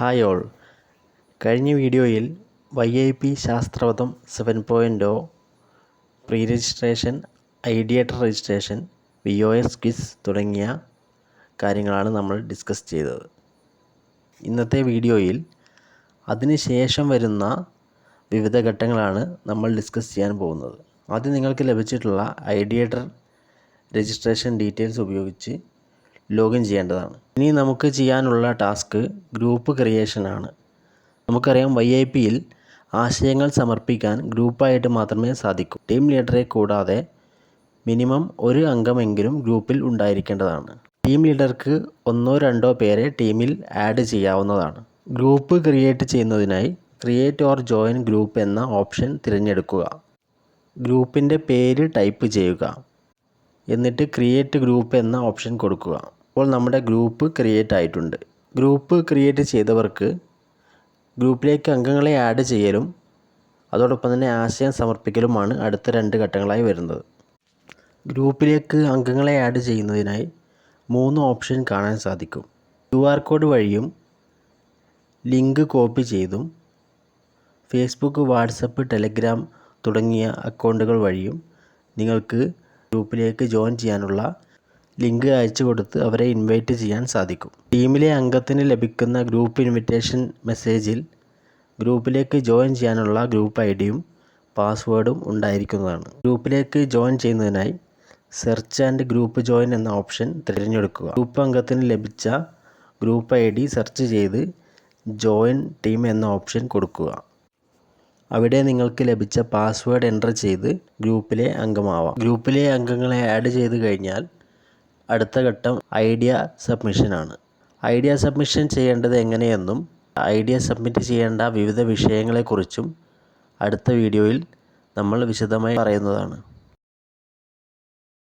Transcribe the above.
Hi all കഴിഞ്ഞ വീഡിയോയിൽ Y I P ശാസ്ത്രവതം seven point O pre registration ideator registration V O S quiz തുടങ്ങിയ കാര്യങ്ങളാണ് നമ്മൾ discuss ചെയ്തത്. ഇന്നത്തെ വീഡിയോയിൽ അതിന് ശേഷം വരുന്ന വിവിധ ഘട്ടങ്ങളാണ് നമ്മൾ ഡിസ്കസ് ചെയ്യാൻ പോകുന്നത്. ആദ്യം നിങ്ങൾക്ക് ലഭിച്ചിട്ടുള്ള ഐഡിയേറ്റർ രജിസ്ട്രേഷൻ ഡീറ്റെയിൽസ് ഉപയോഗിച്ച് ലോഗിൻ ചെയ്യേണ്ടതാണ്. ഇനി നമുക്ക് ചെയ്യാനുള്ള ടാസ്ക് ഗ്രൂപ്പ് ക്രിയേഷൻ ആണ്. നമുക്കറിയാം വൈ ഐ പിയിൽ ആശയങ്ങൾ സമർപ്പിക്കാൻ ഗ്രൂപ്പായിട്ട് മാത്രമേ സാധിക്കൂ. ടീം ലീഡറെ കൂടാതെ മിനിമം ഒരു അംഗമെങ്കിലും ഗ്രൂപ്പിൽ ഉണ്ടായിരിക്കേണ്ടതാണ്. ടീം ലീഡർക്ക് ഒന്നോ രണ്ടോ പേരെ ടീമിൽ ആഡ് ചെയ്യാവുന്നതാണ്. ഗ്രൂപ്പ് ക്രിയേറ്റ് ചെയ്യുന്നതിനായി ക്രിയേറ്റ് ഓർ ജോയിൻ ഗ്രൂപ്പ് എന്ന ഓപ്ഷൻ തിരഞ്ഞെടുക്കുക. ഗ്രൂപ്പിന്റെ പേര് ടൈപ്പ് ചെയ്യുക. എന്നിട്ട് ക്രിയേറ്റ് ഗ്രൂപ്പ് എന്ന ഓപ്ഷൻ കൊടുക്കുക. അപ്പോൾ നമ്മുടെ ഗ്രൂപ്പ് ക്രിയേറ്റ് ആയിട്ടുണ്ട്. ഗ്രൂപ്പ് ക്രിയേറ്റ് ചെയ്തവർക്ക് ഗ്രൂപ്പിലേക്ക് അംഗങ്ങളെ ആഡ് ചെയ്യലും അതോടൊപ്പം തന്നെ ആശയം സമർപ്പിക്കലുമാണ് അടുത്ത രണ്ട് ഘട്ടങ്ങളായി വരുന്നത്. ഗ്രൂപ്പിലേക്ക് അംഗങ്ങളെ ആഡ് ചെയ്യുന്നതിനായി മൂന്ന് ഓപ്ഷൻ കാണാൻ സാധിക്കും. ക്യു ആർ കോഡ് വഴിയും ലിങ്ക് കോപ്പി ചെയ്തും ഫേസ്ബുക്ക് വാട്സപ്പ് ടെലഗ്രാം തുടങ്ങിയ അക്കൗണ്ടുകൾ വഴിയും നിങ്ങൾക്ക് ഗ്രൂപ്പിലേക്ക് ജോയിൻ ചെയ്യാനുള്ള ലിങ്ക് അയച്ചു കൊടുത്ത് അവരെ ഇൻവൈറ്റ് ചെയ്യാൻ സാധിക്കും. ടീമിലെ അംഗത്തിന് ലഭിക്കുന്ന ഗ്രൂപ്പ് ഇൻവിറ്റേഷൻ മെസ്സേജിൽ ഗ്രൂപ്പിലേക്ക് ജോയിൻ ചെയ്യാനുള്ള ഗ്രൂപ്പ് ഐ ഡിയും പാസ്വേഡും ഉണ്ടായിരിക്കുന്നതാണ്. ഗ്രൂപ്പിലേക്ക് ജോയിൻ ചെയ്യുന്നതിനായി സെർച്ച് ആൻഡ് ഗ്രൂപ്പ് ജോയിൻ എന്ന ഓപ്ഷൻ തിരഞ്ഞെടുക്കുക. ഗ്രൂപ്പ് അംഗത്തിന് ലഭിച്ച ഗ്രൂപ്പ് ഐ ഡി സെർച്ച് ചെയ്ത് ജോയിൻ ടീം എന്ന ഓപ്ഷൻ കൊടുക്കുക. അവിടെ നിങ്ങൾക്ക് ലഭിച്ച പാസ്വേഡ് എന്റർ ചെയ്ത് ഗ്രൂപ്പിലെ അംഗമാവാം. ഗ്രൂപ്പിലെ അംഗങ്ങളെ ആഡ് ചെയ്ത് കഴിഞ്ഞാൽ അടുത്ത ഘട്ടം ഐഡിയ സബ്മിഷനാണ് ഐഡിയ സബ്മിഷൻ ചെയ്യേണ്ടത് എങ്ങനെയെന്നും ഐഡിയ സബ്മിറ്റ് ചെയ്യേണ്ട വിവിധ വിഷയങ്ങളെക്കുറിച്ചും അടുത്ത വീഡിയോയിൽ നമ്മൾ വിശദമായി പറയുന്നതാണ്.